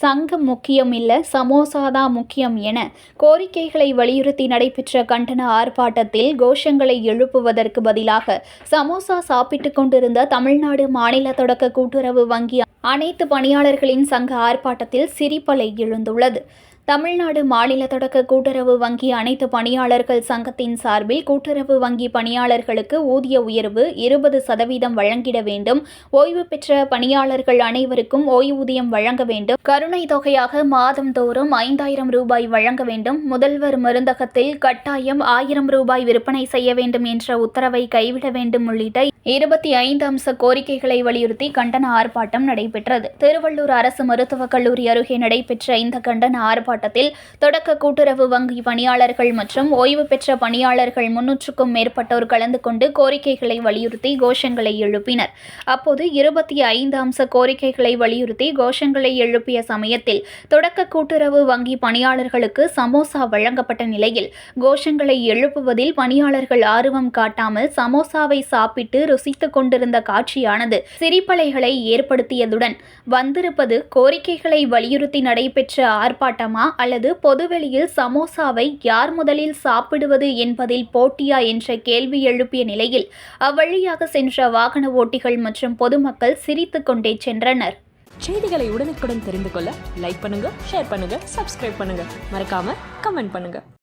சங்கம் முக்கியம் இல்லை சமோசா தான் முக்கியம் என கோரிக்கைகளை வலியுறுத்தி நடைபெற்ற கண்டன ஆர்ப்பாட்டத்தில் கோஷங்களை எழுப்புவதற்கு பதிலாக சமோசா சாப்பிட்டுக் கொண்டிருந்த தமிழ்நாடு மாநில தொடக்க கூட்டுறவு வங்கி அனைத்து பணியாளர்களின் சங்க ஆர்ப்பாட்டத்தில் சிரிப்பலை எழுந்துள்ளது. தமிழ்நாடு மாநில தொடக்க கூட்டுறவு வங்கி அனைத்து பணியாளர்கள் சங்கத்தின் சார்பில் கூட்டுறவு வங்கி பணியாளர்களுக்கு ஊதிய உயர்வு இருபது சதவீதம் வழங்கிட வேண்டும். ஓய்வு பெற்ற பணியாளர்கள் அனைவருக்கும் ஓய்வூதியம் வழங்க வேண்டும். கருணை தொகையாக மாதந்தோறும் ஐந்தாயிரம் ரூபாய் வழங்க வேண்டும். முதல்வர் மருந்தகத்தில் கட்டாயம் ஆயிரம் ரூபாய் விற்பனை செய்ய வேண்டும் என்ற உத்தரவை கைவிட வேண்டும் உள்ளிட்ட இருபத்தி ஐந்து அம்ச கோரிக்கைகளை வலியுறுத்தி கண்டன ஆர்ப்பாட்டம் நடைபெற்றது. திருவள்ளூர் அரசு மருத்துவக் கல்லூரி அருகே நடைபெற்ற இந்த கண்டன ஆர்ப்பாட்டத்தில் தொடக்க கூட்டுறவு வங்கி பணியாளர்கள் மற்றும் ஓய்வு பெற்ற பணியாளர்கள் முன்னூற்றுக்கும் மேற்பட்டோர் கலந்து கொண்டு கோரிக்கைகளை வலியுறுத்தி கோஷங்களை எழுப்பினர். அப்போது இருபத்தி ஐந்து அம்ச கோரிக்கைகளை வலியுறுத்தி கோஷங்களை எழுப்பிய சமயத்தில் தொடக்க கூட்டுறவு வங்கி பணியாளர்களுக்கு சமோசா வழங்கப்பட்ட நிலையில் கோஷங்களை எழுப்புவதில் பணியாளர்கள் ஆர்வம் காட்டாமல் சமோசாவை சாப்பிட்டு ருசித்துக் கொண்டிருந்த காட்சியானது சிரிப்பலைகளை ஏற்படுத்தியதுடன் வந்திருப்பது கோரிக்கைகளை வலியுறுத்தி நடைபெற்ற ஆர்ப்பாட்டமா அல்லது பொதுவெளியில் சமோசாவை யார் முதலில் சாப்பிடுவது என்பதில் போட்டியா என்ற கேள்வி எழுப்பிய நிலையில் அவ்வழியாக சென்ற வாகன ஓட்டிகள் மற்றும் பொதுமக்கள் சிரித்துக் கொண்டே சென்றனர். செய்திகளை உடனுக்குடன் தெரிந்து கொள்ள லைக் பண்ணுங்க ஷேர் பண்ணுங்க சப்ஸ்கிரைப் பண்ணுங்க. மறக்காம கமெண்ட் பண்ணுங்க.